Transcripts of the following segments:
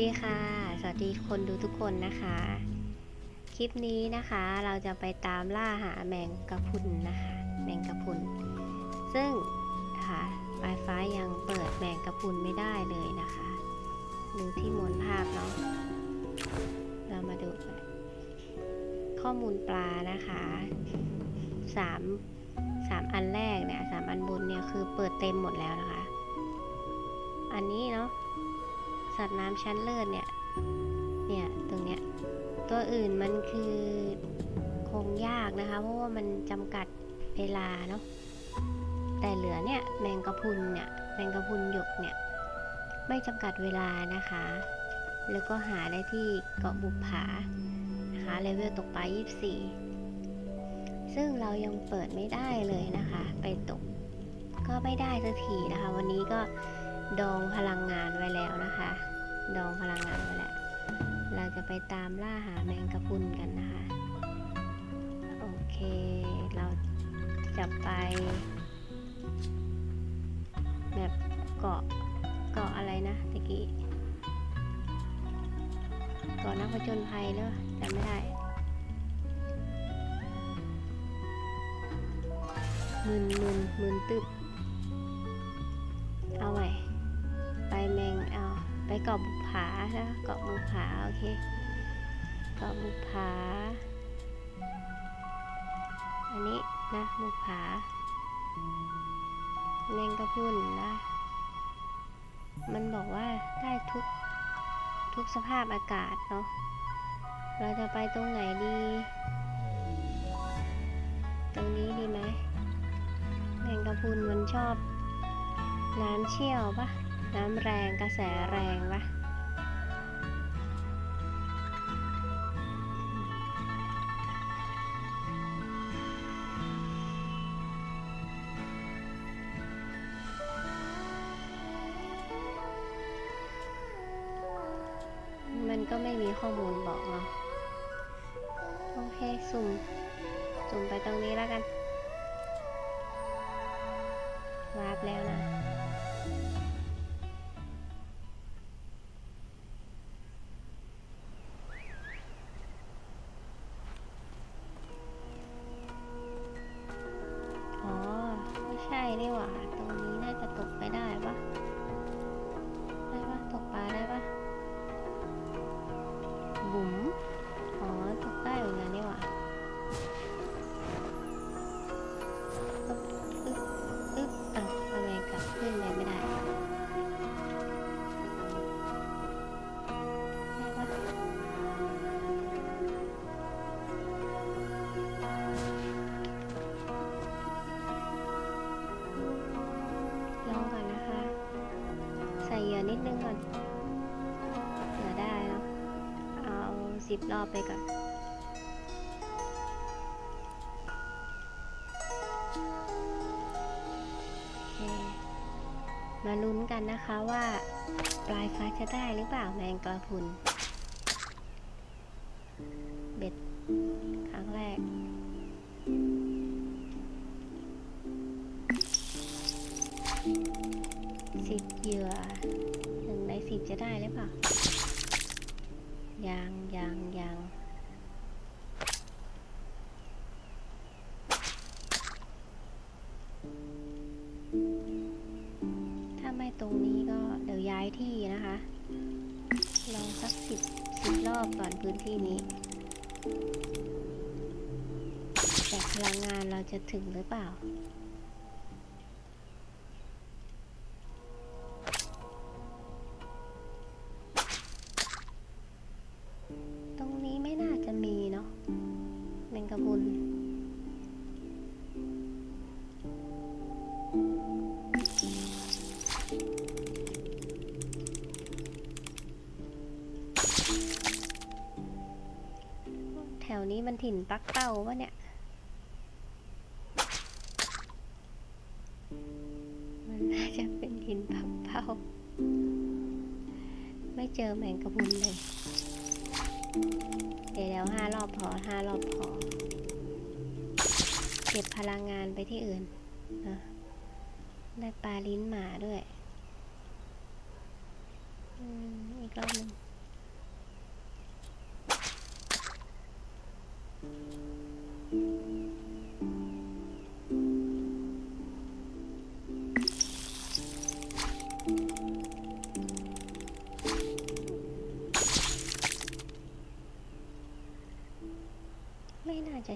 ดีค่ะ สวัสดีคนดูทุกคนนะคะ คลิปนี้นะคะเราจะไปตามล่าหาแมงกะพุนนะคะ แมงกะพุน ซึ่งค่ะปลายฟ้ายังเปิดแมงกะพุนไม่ได้เลยนะคะ ดูที่มวลภาพเนาะ เรามาดูข้อมูลปลานะคะสามสามอันแรกเนี่ยสามอันบนเนี่ยคือเปิดเต็มหมดแล้วนะคะ อันนี้เนาะ สัตว์น้ำชั้นเลิศเนี่ย เนี่ยตรงเนี้ย ตัวอื่นมันคือคงยากนะคะ เพราะว่ามันจำกัดเวลาเนาะ แต่เหลือเนี่ยแมงกะพุนเนี่ย แมงกะพุนหยกเนี่ย ไม่จำกัดเวลานะคะ แล้วก็หาได้ที่เกาะบุปผานะคะ เลเวลตกปลา 24 ซึ่งเรายังเปิดไม่ได้เลยนะคะ ไปตกก็ไม่ได้สักทีนะคะ วันนี้ก็ดองพลังงานไว้แล้วนะคะ ดองพลังงานไว้แล้ว เราจะไปตามล่าหาแมงกะพุนกันนะคะ โอเค เราจะไป แบบเกาะเกาะอะไรนะตะกี้เกาะนักผจญภัยหรือเปล่าจำไม่ได้มึนมึนมึนตึบ เกาะบุผาใช่ไหมเกาะบุผาโอเค เกาะบุผา อันนี้นะบุผาแมงกะพรุนนะ มันบอกว่าได้ทุกทุกสภาพอากาศเนาะ เราจะไปตรงไหนดี ตรงนี้ดีไหมแมงกะพรุนมันชอบน้ำเชี่ยวปะ น้ำแรงกระแสแรงปะมันก็ไม่มีข้อมูลบอกเนาะโอเค สุ่ม สุ่มไปตรงนี้แล้วกันวาร์ปแล้วนะ ไม่ในิดนึงก่อนเหลือได้เนาะเอาสิบรอบไปก่อนมาลุ้นกันนะคะว่า ปลายฟ้าจะได้หรือเปล่าแมงกระพุน ยังยังยังถ้าไม่ตรงนี้ก็เดี๋ยวย้ายที่นะคะ ลองสักสิบสิบรอบก่อนพื้นที่นี้ แต่พลังงานเราจะถึงหรือเปล่า นี้มันถิ่นปักเป้าวะเนี่ย มันน่าจะเป็นถิ่นปักเป้า ไม่เจอแมงกะพรุนเลยเดี๋ยวเดี๋ยวห้ารอบพอห้ารอบพอ เก็บพลังงานไปที่อื่นนะได้ปลาลิ้นหมาด้วยอืมอีกรอบหนึ่ง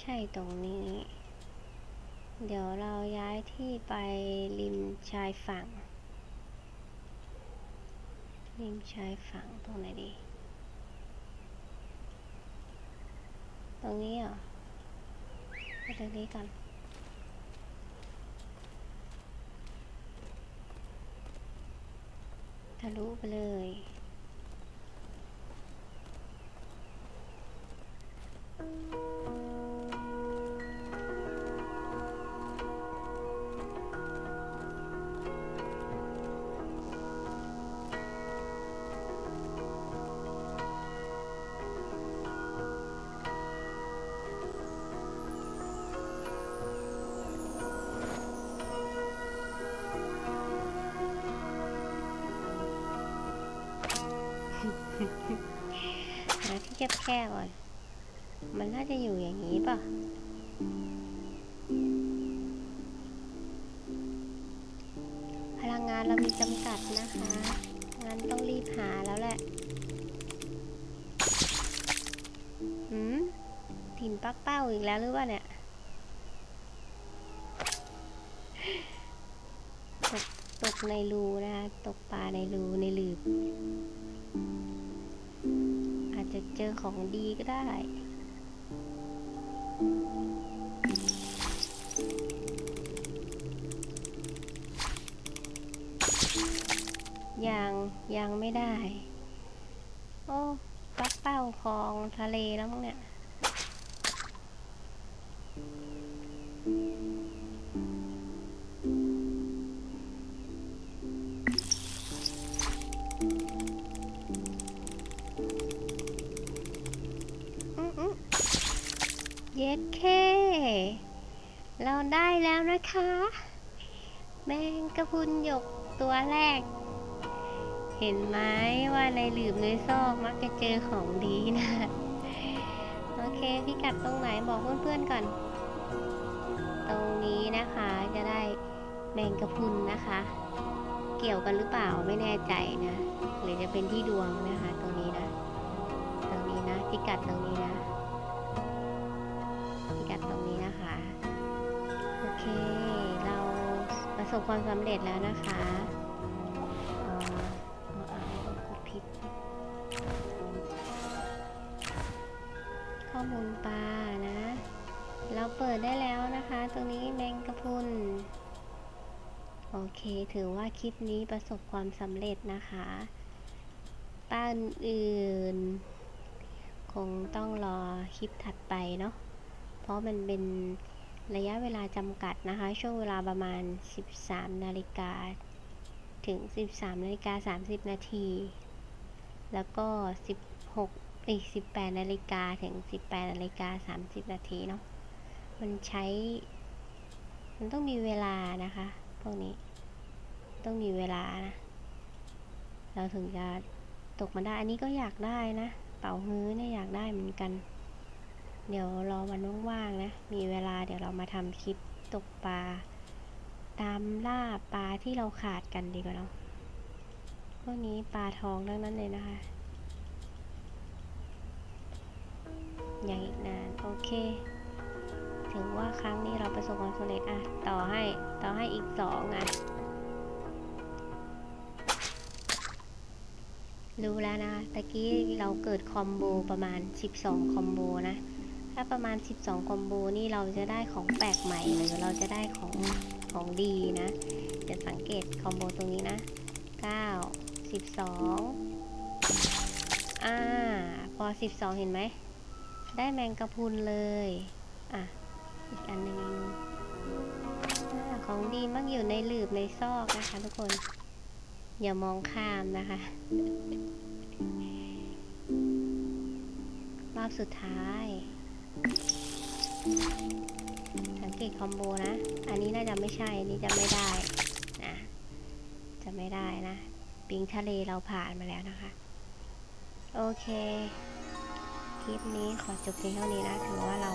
ใช่ตรงนี้ เดี๋ยวเราย้ายที่ไปริมชายฝั่ง ริมชายฝั่งตรงไหนดี ตรงนี้เหรอไปตรงนี้ก่อนทะลุไปเลย หาที่แคบๆก่อน มันน่าจะอยู่อย่างนี้ป่ะ พลังงานเรามีจำกัดนะคะ งั้นต้องรีบหาแล้วแหละหืมถิ่นปักเป้าอีกแล้วหรือว่าเนี่ยตกในรูนะคะ ตกปลาในรูในหลืบ เจอของดีก็ได้ ยังยังไม่ได้ โอ้ปักเป้าคลองทะเลแล้วมั้งเนี่ย แล้วนะคะ แมงกระพุนหยกตัวแรก เห็นไหมว่าในหลืบในซอกมักจะเจอของดีนะ โอเคพิกัดตรงไหนบอกเพื่อนๆก่อน ตรงนี้นะคะจะได้แมงกระพุนนะคะ เกี่ยวกันหรือเปล่าไม่แน่ใจนะ หรือจะเป็นที่ดวงนะคะตรงนี้นะ ตรงนี้นะพิกัดตรงนี้นะพิกัดตรงนี้นะคะ เค เราประสบความสำเร็จแล้วนะคะผิด ข้อมูลปลานะ เราเปิดได้แล้วนะคะ ตรงนี้แมงกะพุนโอเค ถือว่าคลิปนี้ประสบความสำเร็จนะคะป้าอื่น คงต้องรอคลิปถัดไปเนาะ เพราะมันเป็น ระยะเวลาจำกัดนะคะ ช่วงเวลาประมาณ 13 นาฬิกาถึง 13 นาฬิกา 30 นาที แล้วก็ 16อีก18 นาฬิกาถึง 18 นาฬิกา 30 นาทีเนาะ มันใช้ มันต้องมีเวลานะคะ พวกนี้ ต้องมีเวลานะ เราถึงจะตกมาได้ อันนี้ก็อยากได้นะ เป่าฮื้อเนี่ยอยากได้เหมือนกัน เดี๋ยวรอวันว่างๆนะ มีเวลาเดี๋ยวเรามาทำคลิปตกปลา ตามล่าปลาที่เราขาดกันดีกว่าเนาะพวกนี้ปลาทองทั้งนั้นเลยนะคะยังอีกนาน โอเคถือว่าครั้งนี้เราประสบความสำเร็จอะต่อให้ต่อให้อีกสองอะรู้แล้วนะ ตะกี้เราเกิดคอมโบประมาณ 12 คอมโบนะ ถ้าประมาณ 12 คอมโบนี่เราจะได้ของแปลกใหม่หรือเราจะได้ของของดีนะ จะสังเกตคอมโบตรงนี้นะ 9 12 อ่า พอ 12 เห็นไหม ได้แมงกะพุนเลย อะ อีกอันหนึ่งอีกนึงอ่าของดีมักอยู่ในหลืบในซอกนะคะทุกคน อย่ามองข้ามนะคะ รอบสุดท้าย สังเกตคอมโบนะ อันนี้น่าจะไม่ใช่ อันนี้จะไม่ได้นะ จะไม่ได้นะ ปิงทะเลเราผ่านมาแล้วนะคะ โอเค คลิปนี้ขอจบเพียงเท่านี้นะ ถือว่าเรา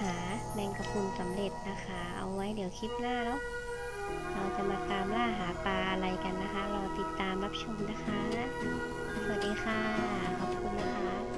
หาแมงกะพรุนสำเร็จนะคะ เอาไว้เดี๋ยวคลิปหน้าเนาะเราจะมาตามล่าหาปลาอะไรกันนะคะ รอติดตามรับชมนะคะ สวัสดีค่ะ ขอบคุณนะคะ